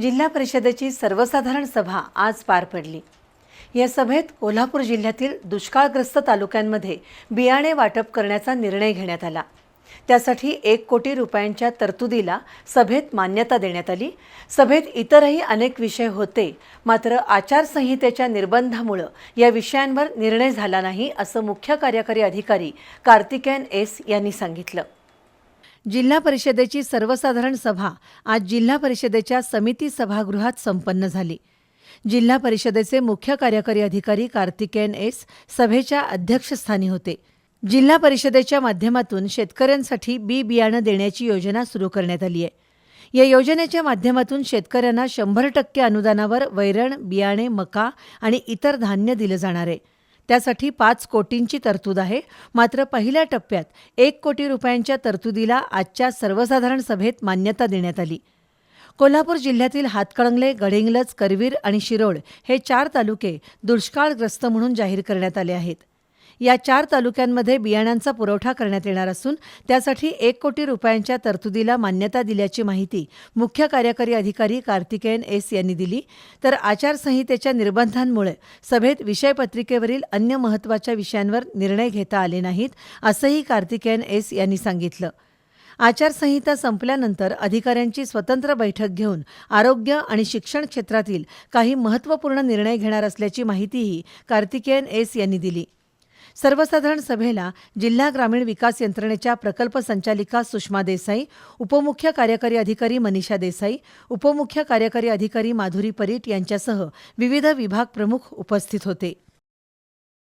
जिल्हा परिषदेची सर्वसाधारण सभा आज पार पडली. या सभेत कोल्हापूर जिल्ह्यातील दुष्काळग्रस्त तालुक्यांमध्ये बियाणे वाटप करण्याचा निर्णय घेण्यात आला. त्यासाठी एक कोटी रुपयांच्या तरतुदीला सभेत मान्यता देण्यात आली. सभेत इतरही अनेक विषय होते मात्र आचारसंहितेच्या निर्बंधामुळं या विषयांवर निर्णय झाला नाही असं मुख्य कार्यकारी अधिकारी कार्तिकेयन एस यांनी सांगितलं. जिल्हा परिषदेची सर्वसाधारण सभा आज जिल्हा परिषदेच्या समिती सभागृहात संपन्न झाली. जिल्हा परिषदेचे मुख्य कार्यकारी अधिकारी कार्तिकेयन एस सभेच्या अध्यक्षस्थानी होते. जिल्हा परिषदेच्या माध्यमातून शेतकऱ्यांसाठी बी बियाणं देण्याची योजना सुरू करण्यात आली आहे. या योजनेच्या माध्यमातून शेतकऱ्यांना शंभर टक्के अनुदानावर वैरण बियाणे मका आणि इतर धान्य दिलं जाणार आहे. त्यासाठी पाच कोटींची तरतूद आहे. मात्र पहिल्या टप्प्यात एक कोटी रुपयांच्या तरतुदीला आजच्या सर्वसाधारण सभेत मान्यता देण्यात आली. कोल्हापूर जिल्ह्यातील हातकणंगले गडिंगलज करवीर आणि शिरोळ हे चार तालुके दुष्काळग्रस्त म्हणून जाहीर करण्यात आले आहेत. या चार तालुक्यांमध्ये बियाणांचा पुरवठा करण्यात येणार असून त्यासाठी एक कोटी रुपयांच्या तरतुदीला मान्यता दिल्याची माहिती मुख्य कार्यकारी अधिकारी कार्तिकेयन एस यांनी दिली. तर आचारसंहितेच्या निर्बंधांमुळे सभेत विषयपत्रिकेवरील अन्य महत्त्वाच्या विषयांवर निर्णय घेता आले नाहीत असंही कार्तिकेयन एस यांनी सांगितलं. आचारसंहिता संपल्यानंतर अधिकाऱ्यांची स्वतंत्र बैठक घेऊन आरोग्य आणि शिक्षण क्षेत्रातील काही महत्त्वपूर्ण निर्णय घेणार असल्याची माहितीही कार्तिकेयन एस यांनी दिली. सर्वसाधारण सभेला जिल्हा ग्रामीण विकास यंत्रणेच्या प्रकल्प संचालिका सुषमा देसाई उपमुख्य कार्यकारी अधिकारी मनीषा देसाई उपमुख्य कार्यकारी अधिकारी माधुरी परीट यांच्यासह विविध विभाग प्रमुख उपस्थित होते.